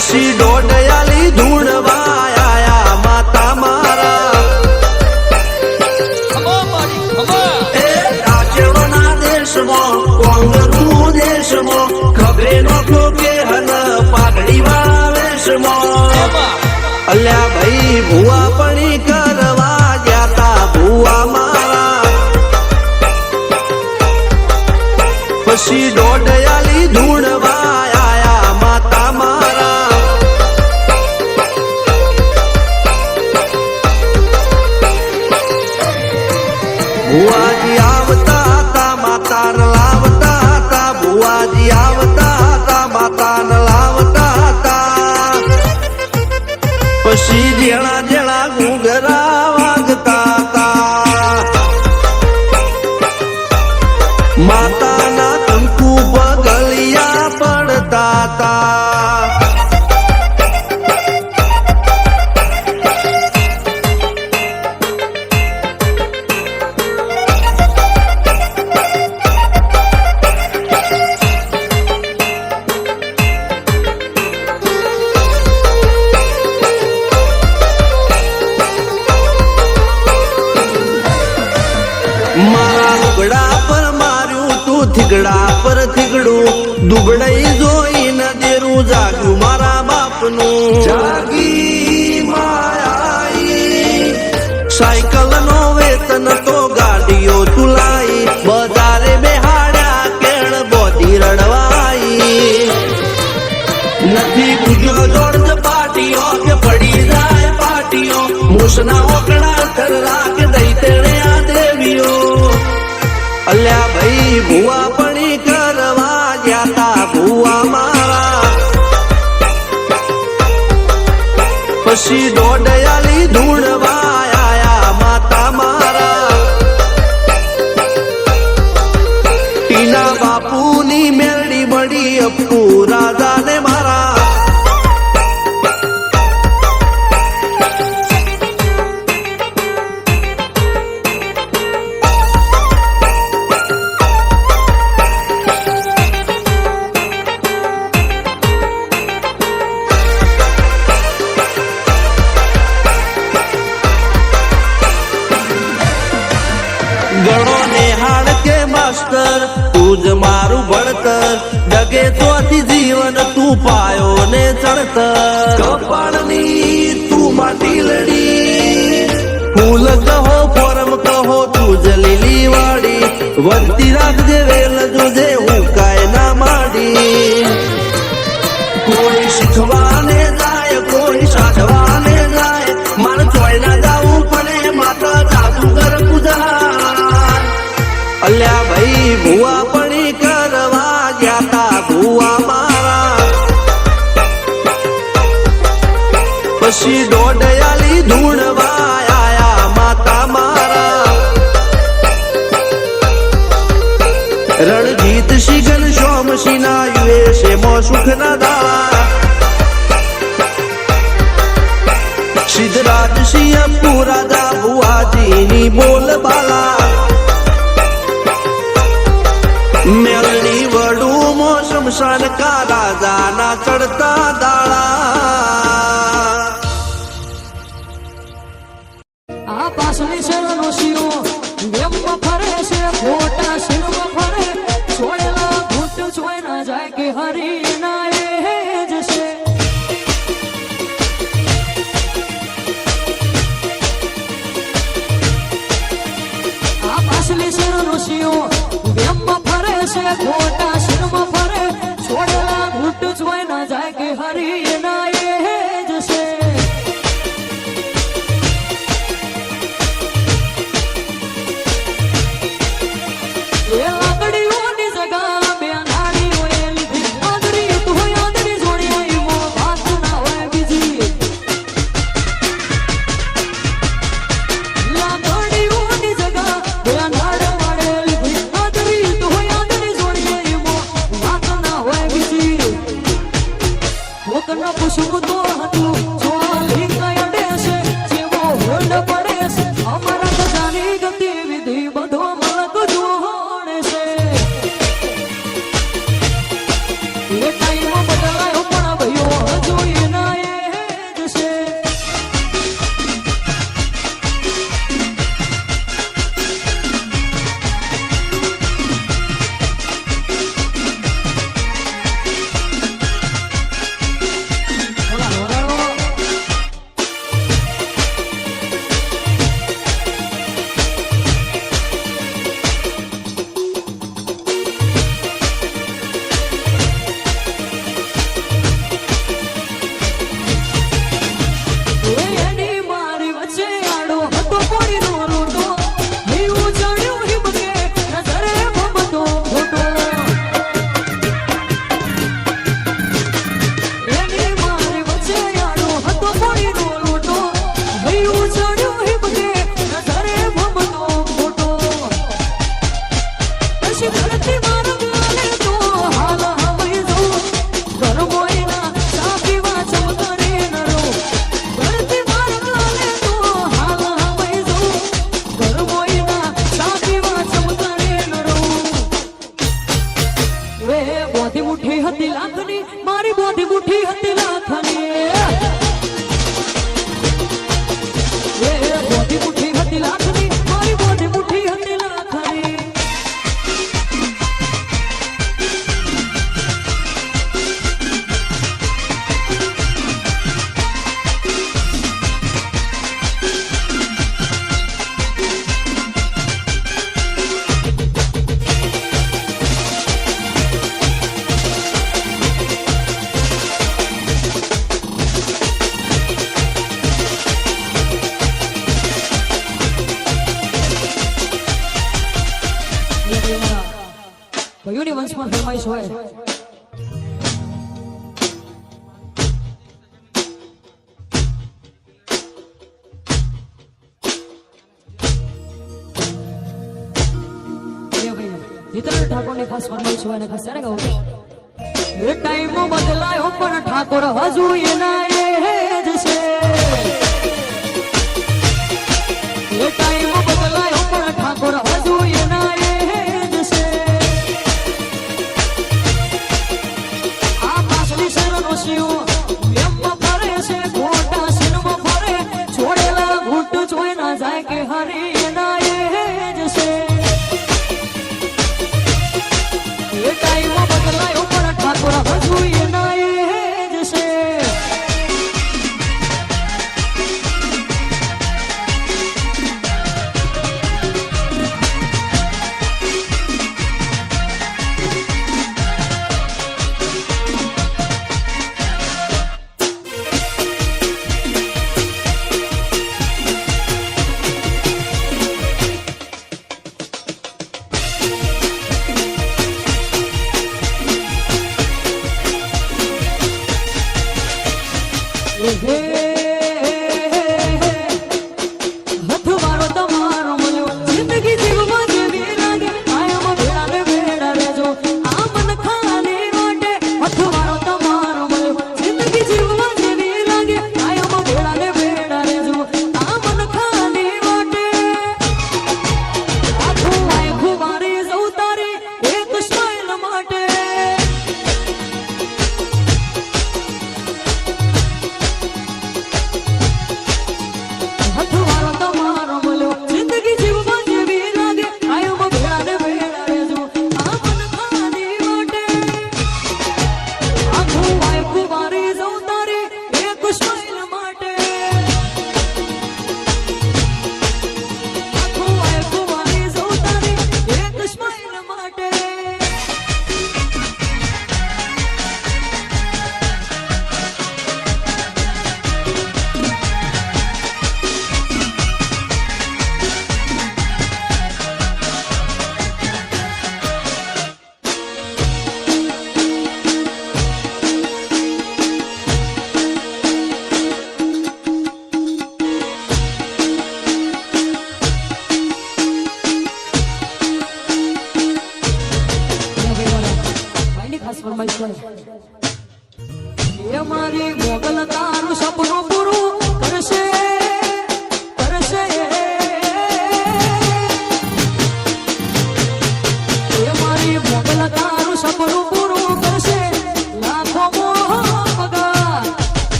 ડોશી ડોડયાલી ધૂણવા માતા મારા. એ રાજ્યના દેશમાં કોંગનું દેશમાં ખબરે. અલ્યા ભાઈ ભુવા પણી કરવા ગયા તા ભૂવા મારા. પછી દોઢયાલી ધૂળ ભુવાજી આવતા હતા માતા લાવતા હતા ભુવાજી આવતા થીગડા પર થીગડું દુબળાઈ જોઈને દેરું જાગ્યું મારા બાપનું. જાગી માયાઈ. સાયકલ નો વેતન તો ગાડીઓ ચુલાઈ બજારે બેહાડ્યા કેળ બોધી રડવાઈ. નથી પૂજ્યો જોડ પાટીઓ કે પડી જાય પાટીઓ મૂસના ઓકડા થર રાખ દઈ તેણે આ દેવીઓ. અલ્યા ભાઈ ભુવા વાડી રાખજે, વેલ જોજે, હું કાય ના માડી. કોઈ શીખવાને જાય, કોઈ સાધવાને જાય, મારે ચોય ના જાવું પડે માત્ર જાદુગર પૂજા. અલ્યા ભાઈ, ભુવા મો સુખ ના દાળા સિદ્ધરાજ સિંહ પુરાદા ભુવાજીની બોલ બાલા મેલની વડું મો શમશાન કા રાજાના ચડતા દાળા આ પાસની શેરનો પણ ફરમાઈશ હોય. જીતેન્દ્ર ઠાકોરની ખાસ ફરમાઈશ હોય અને ખાસ ત્યારે ગાવું ટાઈમ બદલાયો પણ ઠાકોર હજુ એના એ જ છે.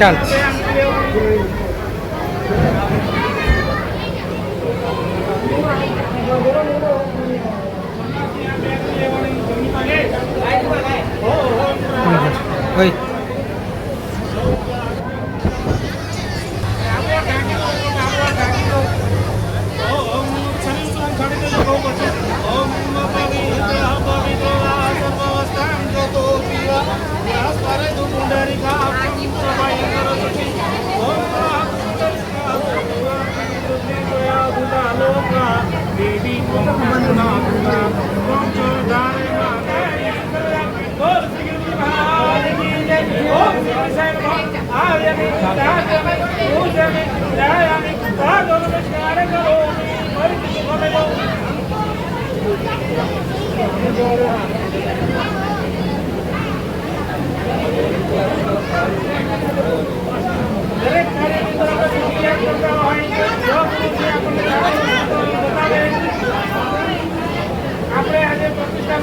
llanto. Wait.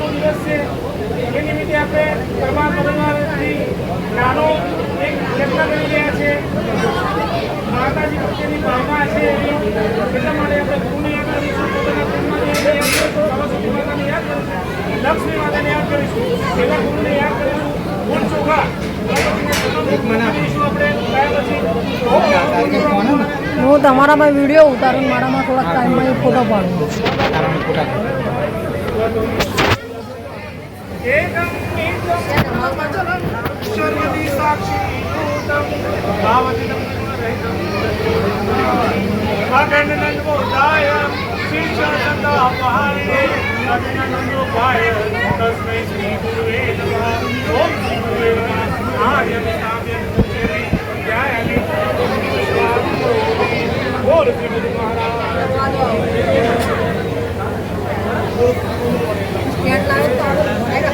આઝાદીનો દિવસ છે એ નિમિત્તે આપણે પરમાર પરિવારથી નાનો એક યત્ન કરી રહ્યા છે. માતાજી પ્રત્યેની ભાવના છે. એટલા માટે આપણે ગુરુને યાદ કરીશું પોતાના ગુરુને યાદ સરસ્વતી માતાને યાદ કરીશું લક્ષ્મી માતાને યાદ કરીશું એવા ગુરુને યાદ કરીશું. ગુણ ચોખા હું તમારામાં વીડિયો ઉતારું મારામાં થોડાક ટાઈમમાં ફોટો પાડું. मगनन्दोदायं श्रीचन्दहारिणे मगनन्दोपाय तस्मै श्रीगुरुवे नमः ॐ श्रीगुरुवे नाय नाम्यं पूजये ध्यायामि बोल श्री गुरु महाराज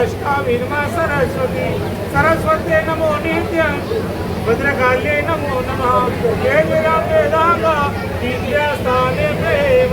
અષ્ટાવીરમાં સરસ્વતી સરસ્વતી નમો નિત્યં ભદ્રકાલ્ય નમો. નમઃ જય વિરામ વેદાંગ. નિત્યસ્થાને પ્રેમ